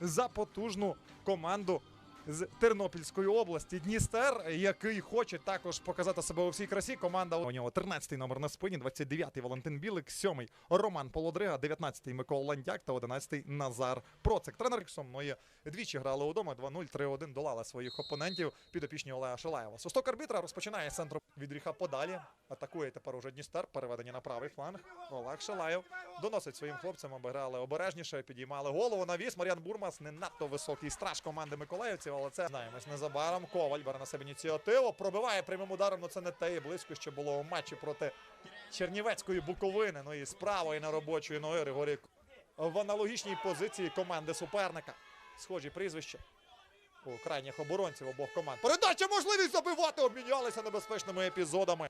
за потужну команду з Тернопільської області. Дністер, який хоче також показати себе у всій красі. Команда у нього 13-й номер на спині, 29-й Валентин Білик, 7-й Роман Полодрига, 19-й Микола Ландяк та 11-й Назар Процик. Тренер мною двічі грали удома. 2-0, 3-1 долали своїх опонентів підопічні Олега Шилаєва. Свисток арбітра розпочинає з центру від гріха подалі. Атакує тепер уже Дністер. Переведення на правий фланг. Олег Шилаєв доносить своїм хлопцям, обіграли обережніше, підіймали голову навіс. Мар'ян Бурмас не надто високий страж команди Миколаївців, але це знаємось незабаром. Коваль бере на себе ініціативу. Пробиває прямим ударом. Ну це не те і близько, що було у матчі проти Чернівецької Буковини. Ну і з правої на робочої ноги Григорій в аналогічній позиції команди суперника. Схожі прізвища у крайніх оборонців обох команд. Передача можливість забивати, обмінялися небезпечними епізодами.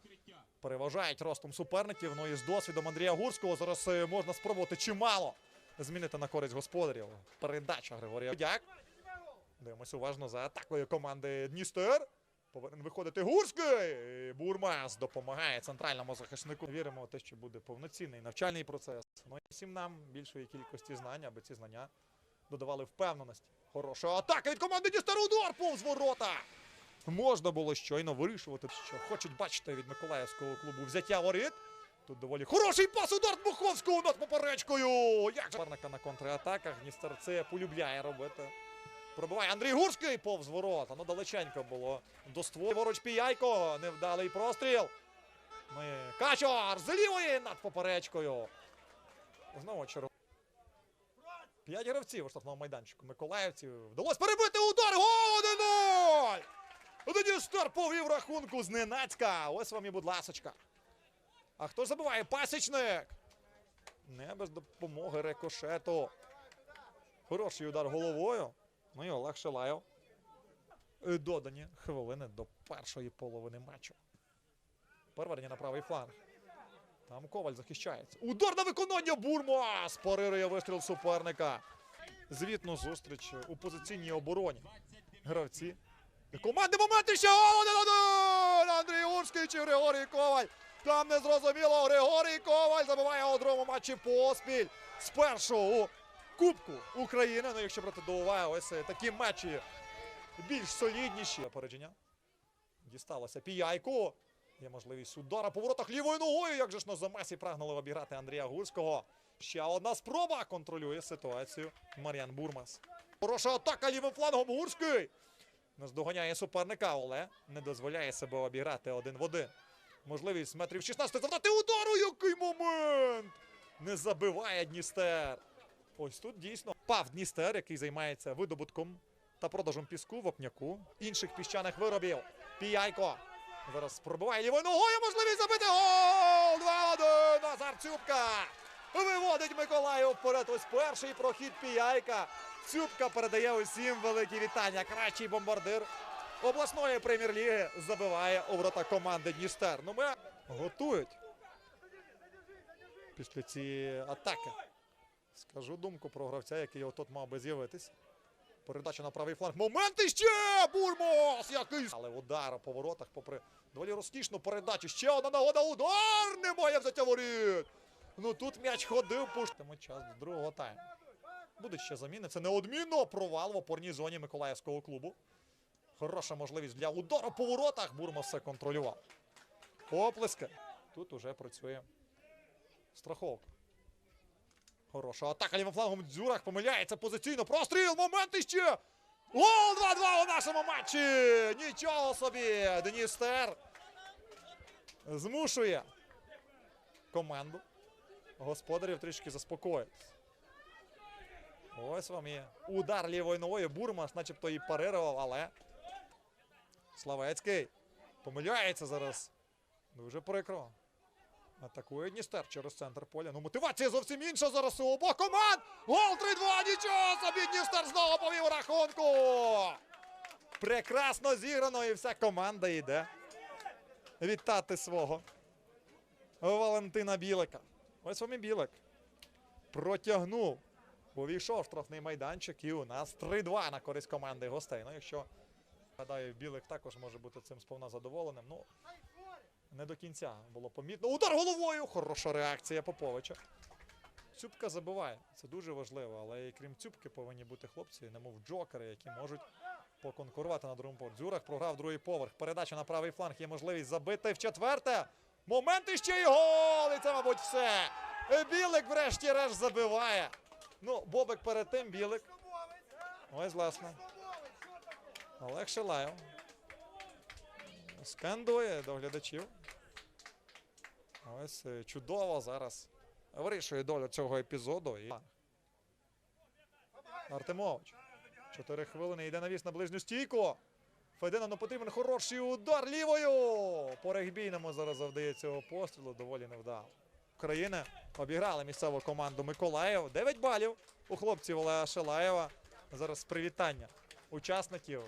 Переважають ростом суперників. Ну і з досвідом Андрія Гурського зараз е, можна спробувати чимало змінити на користь господарів. Передача Григорія Дяк. Дивимося уважно за атакою команди Дністер. Повинен виходити Гурський. Бурмас допомагає центральному захиснику. Віримо в те, що буде повноцінний навчальний процес. Ну і всім нам більшої кількості знань, аби ці знання додавали впевненості. Хороша атака від команди Дністер. Удар повз ворота. Можна було щойно вирішувати, що хочуть бачити від Миколаївського клубу взяття воріт. Тут доволі хороший пас удар Дмуховського над поперечкою. Як же на контратаках. Дністер це полюбляє робити. Пробиває Андрій Гурський повз ворота. Ну далеченько було до стволу. Поруч Піяйко. Невдалий простріл. Ми Качар з лівої над поперечкою. Знову черв. П'ять гравців у штрафному майданчику. Миколаївців вдалося перебити удар. Гол 1-0! Дністер повів рахунку зненацька. Ось вам і будь ласочка. А хто ж забиває? Пасічник. Не без допомоги рикошету. Хороший удар головою. Ну і Олег Шилаєв. Е, Додані хвилини до першої половини матчу. Переведення на правий фланг. Там Коваль захищається. Удар на виконання Бурма! Спарирує вистріл суперника. Звітну зустріч у позиційній обороні. Гравці. Команди моменти ще один-один! Андрій Урський чи Григорій Коваль. Там не зрозуміло. Григорій Коваль забиває у другому матчі поспіль. Спершу у Кубку України. Ну, якщо брати до уваги, ось е, такі матчі більш солідніші. Опередження. Дісталося Піяйку. Є можливість удара по воротах лівою ногою. Як же ж на замесі прагнули обіграти Андрія Гурського. Ще одна спроба контролює ситуацію Мар'ян Бурмас. Хороша атака лівим флангом Гурський. Наздоганяє суперника, але не дозволяє себе обіграти один в один. Можливість метрів 16 завдати удару. Який момент! Не забиває Дністер. Ось тут дійсно пав Дністер, який займається видобутком та продажем піску, вапняку, інших піщаних виробів. Піяйко. Зараз пробиває лівою ногою. Можливість забити гол! 2-1! Назар Цюбка! Виводить Миколаїв вперед. Ось перший прохід Піяйка. Цюбка передає усім великі вітання. Кращий бомбардир обласної прем'єр-ліги забиває у ворота команди Дністер. Ну ми готують після цієї атаки. Скажу думку про гравця, який отут мав би з'явитись. Передача на правий фланг. Момент іще! Бурмос! Який! Але удар по воротах, попри доволі розкішну передачу. Ще одна нагода. Удар! Немає взяття воріт! Ну тут м'яч ходив, пуштимо час до другого тайму. Будуть ще заміни. Це неодмінно провал в опорній зоні Миколаївського клубу. Хороша можливість для удару по воротах. Бурмос все контролював. Оплески. Тут уже працює страховка. Хороша атака лівим Дзюрах помиляється позиційно. Простріл! Момент іще! Гол 2-2 у нашому матчі! Нічого собі! Дністер змушує команду господарів трішки заспокоїтись. Ось вам і удар лівою ногою. Бурмас, начебто і парирував, але Славецький помиляється зараз. Дуже прикро. Атакує Дністер через центр поля. Ну, мотивація зовсім інша зараз у обох команд. Гол 3-2. Нічого собі Дністер знову повів рахунку. Прекрасно зіграно, і вся команда йде вітати свого Валентина Білика. Ось вам і Білик. Протягнув. Увійшов штрафний майданчик, і у нас 3-2 на користь команди гостей. Ну, якщо гадаю, Білик також може бути цим сповна задоволеним. Ну, не до кінця було помітно. Удар головою! Хороша реакція Поповича. Цюбка забиває. Це дуже важливо. Але і крім Цюбки повинні бути хлопці, немов джокери, які можуть поконкурувати на другому поверсі. Дзюрах програв другий поверх. Передача на правий фланг. Є можливість забити в четверте. Момент і ще й гол! І це, мабуть, все. Е, Білик врешті-решт забиває. Ну, Бобик перед тим, Білик. Ось, власне. Олег Шилаєв. Скандує до глядачів. Ось е, чудово зараз вирішує долю цього епізоду. І... Артемович. Чотири хвилини йде навіс на ближню стійку. Феденану потрібен хороший удар лівою. По регбійному зараз завдає цього пострілу. Доволі невдало. України обіграли місцеву команду Миколаїв. 9 балів у хлопців Олега Шилаєва. Зараз привітання учасників